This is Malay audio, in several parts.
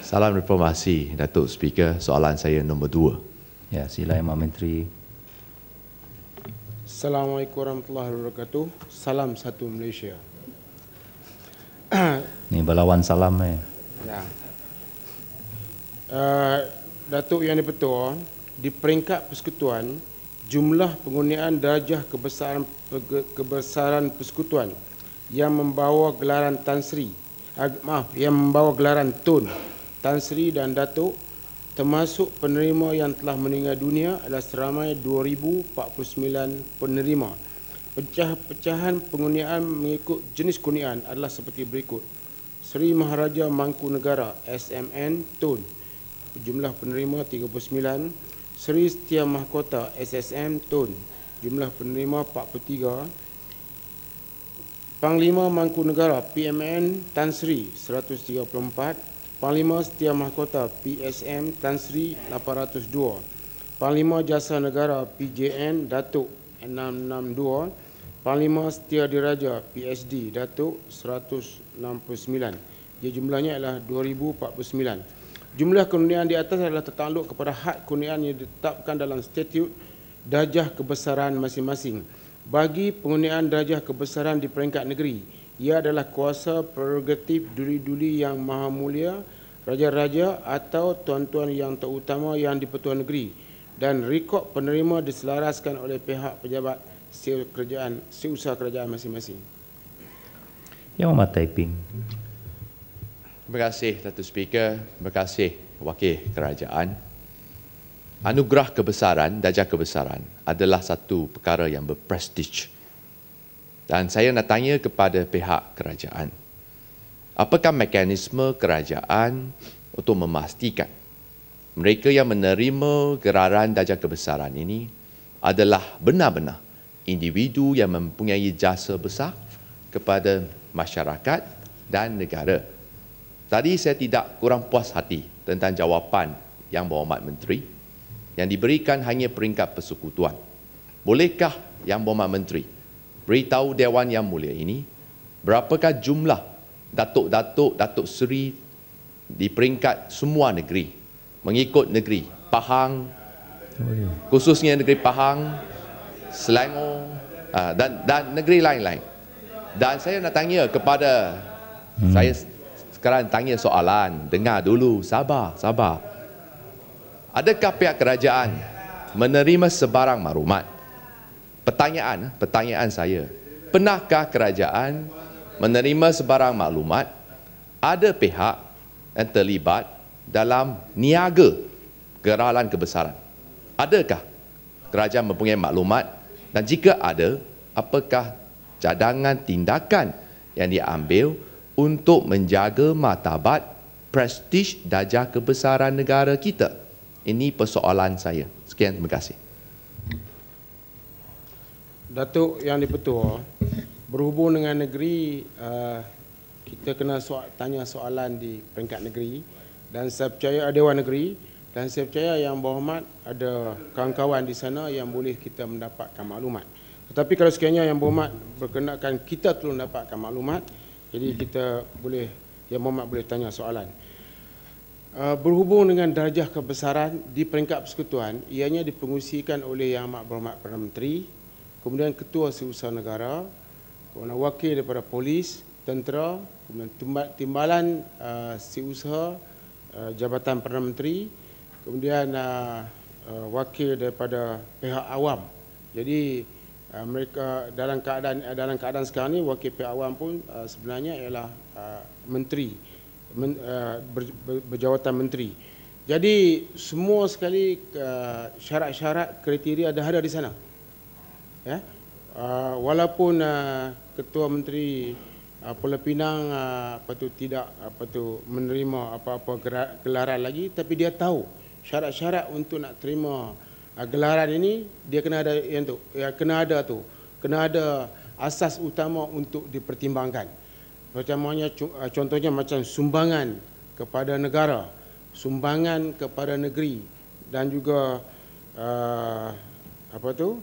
Salam reformasi Datuk Speaker. Soalan saya nombor dua. Ya, sila Yang Menteri. Assalamualaikum warahmatullahi wabarakatuh. Salam satu Malaysia. Ni balawan salam eh. Ya. Uh, Datuk Yang Dipertua, di peringkat persekutuan, jumlah penggunaan darjah kebesaran kebesaran persekutuan yang membawa gelaran Tan Sri, uh, maaf, yang membawa gelaran Tun, Tan Sri dan Datuk termasuk penerima yang telah meninggal dunia adalah seramai 2049 penerima. Pecah-pecahan penggunaan mengikut jenis kurniaan adalah seperti berikut. Seri Maharaja Mangkunegara SMN Tun. Jumlah penerima 39 Seri Setia Mahkota SSM Tun. Jumlah penerima 43 Panglima Mangkunegara PMN Tan Sri 134 Panglima Setia Mahkota PSM Tan Sri 802 Panglima Jasa Negara PJN Datuk 662 Panglima Setia Diraja PSD Datuk 169. Ia jumlahnya adalah 2049. Jumlah kurniaan di atas adalah tertakluk kepada had kurniaan yang ditetapkan dalam statut darjah kebesaran masing-masing. Bagi penggunaan darjah kebesaran di peringkat negeri, ia adalah kuasa prerogatif duli-duli yang maha mulia, raja-raja atau tuan-tuan yang terutama yang di-Pertuan Negeri dan rekod penerima diselaraskan oleh pihak pejabat kerajaan, seusaha kerajaan masing-masing. Yang Amat Taiping. Terima kasih Datuk Speaker. Terima kasih Wakil Kerajaan. Anugerah kebesaran, darjah kebesaran adalah satu perkara yang berprestij. Dan saya nak tanya kepada pihak kerajaan. Apakah mekanisme kerajaan untuk memastikan mereka yang menerima geraran darjah kebesaran ini adalah benar-benar individu yang mempunyai jasa besar kepada masyarakat dan negara. Tadi saya tidak kurang puas hati tentang jawapan Yang Berhormat Menteri yang diberikan hanya peringkat persekutuan. Bolehkah Yang Berhormat Menteri beritahu Dewan Yang Mulia ini berapakah jumlah datuk-datuk, datuk seri di peringkat semua negeri mengikut negeri Pahang, khususnya negeri Pahang, Selangor uh, dan dan negeri lain-lain. Dan saya nak tanya kepada hmm. saya sekarang tanya soalan, dengar dulu, sabar, sabar. Adakah pihak kerajaan menerima sebarang maklumat? Pertanyaan, pertanyaan saya. Pernahkah kerajaan menerima sebarang maklumat ada pihak yang terlibat dalam niaga geralan kebesaran? Adakah kerajaan mempunyai maklumat dan jika ada, apakah cadangan tindakan yang diambil untuk menjaga martabat prestij darjah kebesaran negara kita? Ini persoalan saya. Sekian, terima kasih. Datuk Yang Dipertua, berhubung dengan negeri, uh, kita kena tanya soalan di peringkat negeri dan saya percaya Dewan Negeri dan saya percaya yang berhormat ada kawan-kawan di sana yang boleh kita mendapatkan maklumat. Tetapi kalau sekiranya yang berhormat berkenaan kita perlu mendapatkan maklumat, jadi kita boleh yang berhormat boleh tanya soalan. Uh, berhubung dengan darjah kebesaran di peringkat persekutuan, ianya dipengusikan oleh Yang Amat Berhormat Perdana Menteri, kemudian Ketua Seusaha Negara, kemudian wakil daripada polis, tentera, kemudian timbalan uh, seusaha uh, Jabatan Perdana Menteri, kemudian uh, uh, wakil daripada pihak awam. Jadi uh, mereka dalam keadaan uh, dalam keadaan sekarang ni wakil pihak awam pun uh, sebenarnya ialah uh, menteri men, uh, ber, ber, berjawatan menteri. Jadi semua sekali uh, syarat-syarat kriteria ada ada di sana. Ya. Uh, walaupun uh, ketua menteri uh, Pulau Pinang uh, apa tu tidak apa tu menerima apa-apa gelaran lagi tapi dia tahu syarat-syarat untuk nak terima uh, gelaran ini dia kena ada yang tu ya kena ada tu kena ada asas utama untuk dipertimbangkan macamnya contohnya macam sumbangan kepada negara sumbangan kepada negeri dan juga uh, apa tu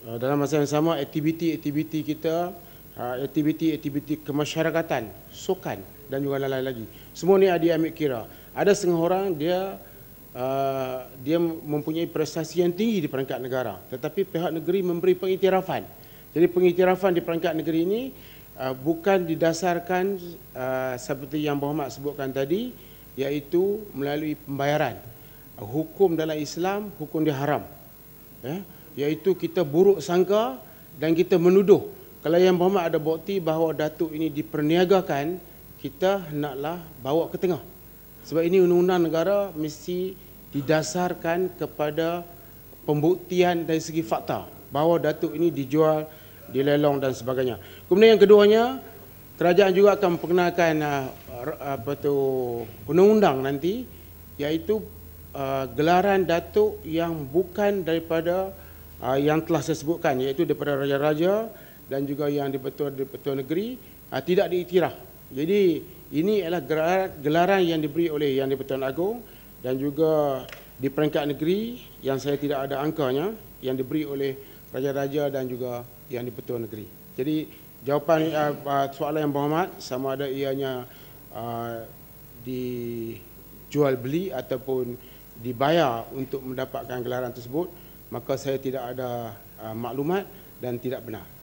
dalam masa yang sama aktiviti-aktiviti kita uh, aktiviti-aktiviti kemasyarakatan sukan dan juga lain-lain lagi. Semua ni dia ambil kira. Ada setengah orang dia uh, dia mempunyai prestasi yang tinggi di peringkat negara tetapi pihak negeri memberi pengiktirafan. Jadi pengiktirafan di peringkat negeri ini uh, bukan didasarkan uh, seperti yang Muhammad sebutkan tadi iaitu melalui pembayaran. Uh, hukum dalam Islam hukum dia haram. Ya, iaitu kita buruk sangka dan kita menuduh. Kalau yang Muhammad ada bukti bahawa datuk ini diperniagakan, kita hendaklah bawa ke tengah. Sebab ini undang-undang negara mesti didasarkan kepada pembuktian dari segi fakta bahawa datuk ini dijual, dilelong dan sebagainya. Kemudian yang keduanya, kerajaan juga akan memperkenalkan uh, apa tu undang-undang nanti iaitu uh, gelaran datuk yang bukan daripada uh, yang telah saya sebutkan iaitu daripada raja-raja dan juga yang dipertua-dipertua negeri uh, tidak diiktiraf. Jadi ini adalah gelaran, gelaran yang diberi oleh Yang di-Pertuan Agong dan juga di peringkat negeri yang saya tidak ada angkanya yang diberi oleh raja-raja dan juga Yang di-Pertuan Negeri. Jadi jawapan uh, soalan yang berhormat sama ada ianya uh, dijual beli ataupun dibayar untuk mendapatkan gelaran tersebut maka saya tidak ada uh, maklumat dan tidak benar.